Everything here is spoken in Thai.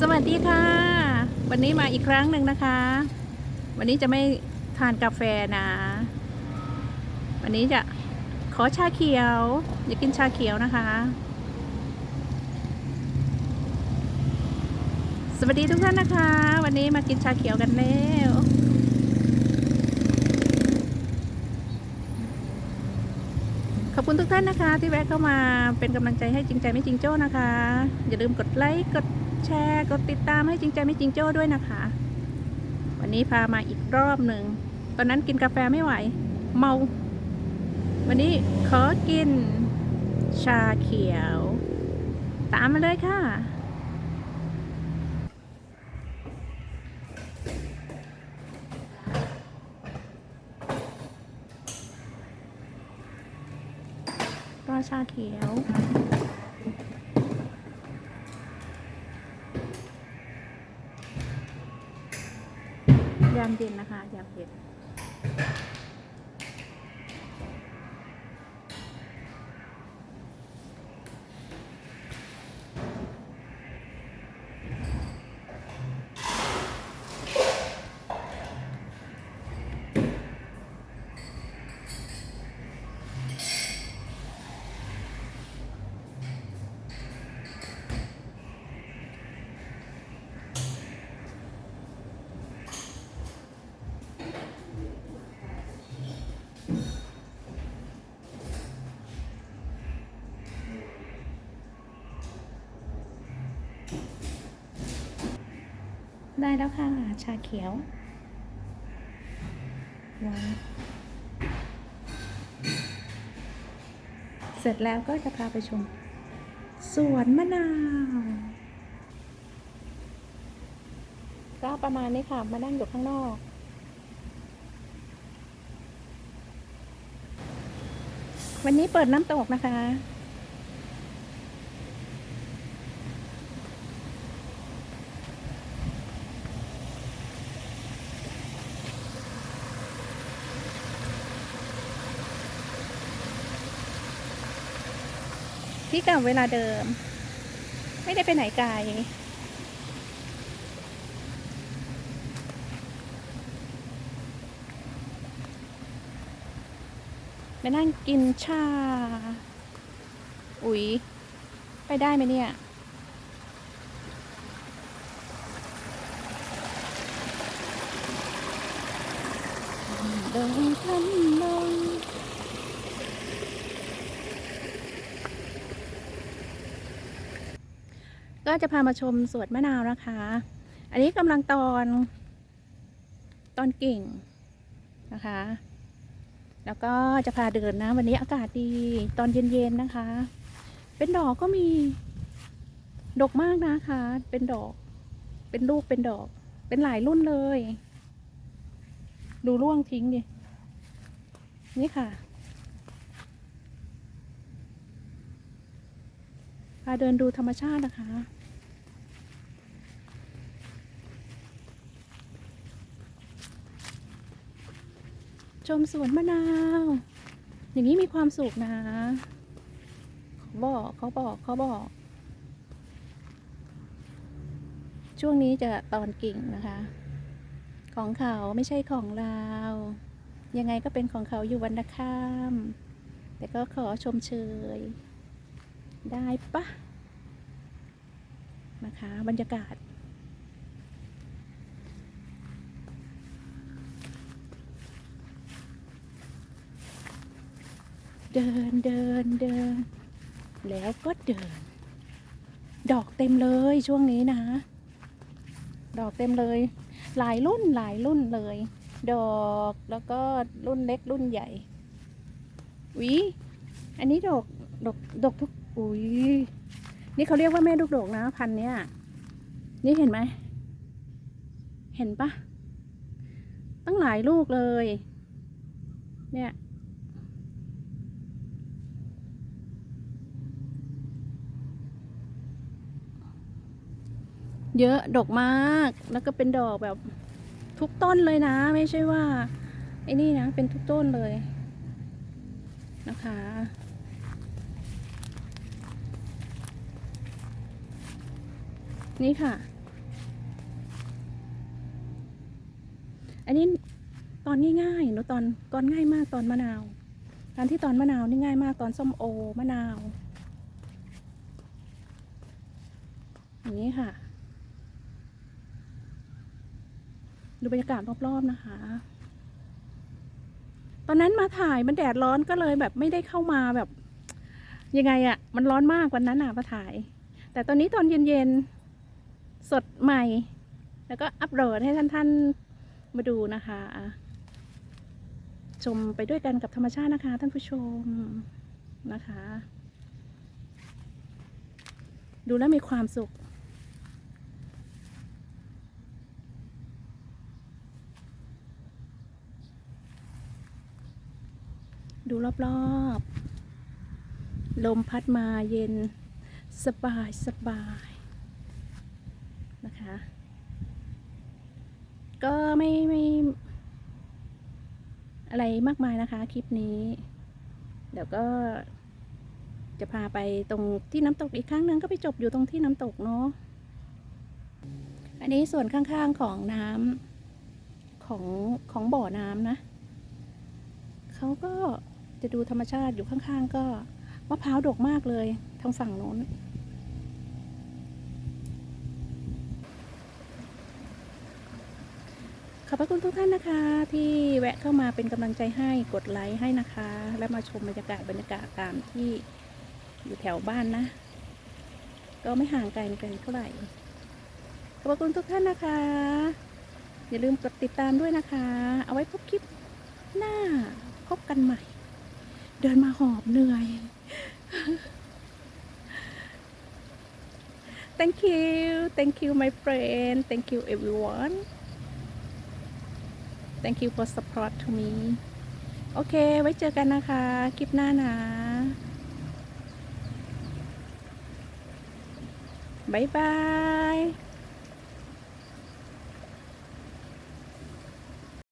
สวัสดีค่ะ วันนี้มาอีกครั้งหนึ่งนะคะ วันนี้จะไม่ทานกาแฟนะ วันนี้จะขอชาเขียวจะกินชาเขียวนะคะ สวัสดีทุกท่านนะคะ วันนี้มากินชาเขียวกันแล้วขอบคุณทุกท่านนะคะ ที่แวะเข้ามาเป็นกำลังใจให้จริงใจไม่จริงโจ้นะคะ อย่าลืมกดไลค์กด แชร์กดติดตามให้จริงใจไม่จริงโจ้ด้วยนะคะ วันนี้พามาอีกรอบหนึ่ง ตอนนั้นกินกาแฟไม่ไหว เมา วันนี้ขอกิน ชาเขียว ตามมาเลยค่ะรอชาเขียวามเย็นนะคะยามเย็น ได้แล้วค่ะ ชาเขียวว้าเสร็จแล้วก็จะพาไปชม สวนมะนาว ก็ประมาณนี้ค่ะ มานั่งอยู่ข้างนอก วันนี้เปิดน้ำตกนะคะ ที่เกับเวลาเดิม ไม่ได้ไปไหนไกลไปนั่งกินชา อุ๊ย ไปได้ไหมเนี่ยเดินทันลง ก็จะพามาชมสวนมะนาวนะคะ อันนี้กำลังตอนตอนกิ่งนะคะ แล้วก็จะพาเดินนะ วันนี้อากาศดีตอนเย็นๆนะคะ เป็นดอกก็มี ดกมากนะคะ เป็นดอก เป็นลูกเป็นดอก เป็นหลายรุ่นเลย ดูร่วงทิ้งดิ นี่ค่ะ พาเดินดูธรรมชาตินะคะ ชมสวนมะนาว อย่างนี้มีความสุขนะเขาบอกเขาบอกเขาบอก ช่วงนี้จะตอนกิ่งนะคะ ของเขาไม่ใช่ของเรา ยังไงก็เป็นของเขาอยู่วันนะข้าม แต่ก็ขอชมเชย ได้ปะนะคะบรรยากาศ เดินเดินเดิน แล้วก็เดิน ดอกเต็มเลยช่วงนี้นะ ดอกเต็มเลย หลายรุ่นหลายรุ่นเลย ดอกแล้วก็รุ่นเล็กรุ่นใหญ่วิอันนี้ดอกดอกดอกทุกอุ้ยนี่เขาเรียกว่าแม่ลูกดอกนะ พันเนี้ยนี่เห็นไหมเห็นปะตั้งหลายลูกเลย เนี่ย เยอะดอกมาก แล้วก็เป็นดอกแบบทุกต้นเลยนะ ไม่ใช่ว่าไอ้นี่นะเป็นทุกต้นเลยนะคะ นี่ค่ะ อันนี้ตอนง่ายๆหนูตอนก้อนง่ายมากตอนมะนาวกานที่ตอนมะนาวนี่ง่ายมากตอนส้มโอมะนาวอย่างนี้ค่ะ ดูบรรยากาศรอบๆนะคะ ตอนนั้นมาถ่ายมันแดดร้อนก็เลยแบบไม่ได้เข้ามาแบบ ยังไงอะมันร้อนมากวันนั้นอะมาถ่าย แต่ตอนนี้ตอนเย็นๆ สดใหม่ แล้วก็อัปโหลดให้ท่านๆมาดูนะคะ ชมไปด้วยกันกับธรรมชาตินะคะ ท่านผู้ชมนะคะ ดูแล้วมีความสุข ดูรอบๆ ลมพัดมาเย็นสบายสบายนะคะ ก็ไม่ไม่อะไรมากมายนะคะคลิปนี้ เดี๋ยวก็จะพาไปตรงที่น้ำตกอีกครั้งหนึ่งก็ไปจบอยู่ตรงที่น้ำตกเนาะ อันนี้ส่วนข้างๆของน้ำของของบ่อน้ำนะ เขาก็ จะดูธรรมชาติอยู่ข้างๆ ก็มะพร้าวดกมากเลยทางฝั่งโน้นขอบพระคุณทุกท่านนะคะ ที่แวะเข้ามาเป็นกำลังใจให้กดไลค์ให้นะคะ และมาชมบรรยากาศบรรยากาศตามที่อยู่แถวบ้านนะ ก็ไม่ห่างไกลกันเท่าไหร่ขอบพระคุณทุกท่านนะคะ อย่าลืมกดติดตามด้วยนะคะ เอาไว้พบคลิปหน้าพบกันใหม่ เดินมาหอบเหนื่อย thank you thank you my friend thank you everyone thank you for support to me โอเค ไว้เจอกันนะคะ คลิปหน้านะบายบาย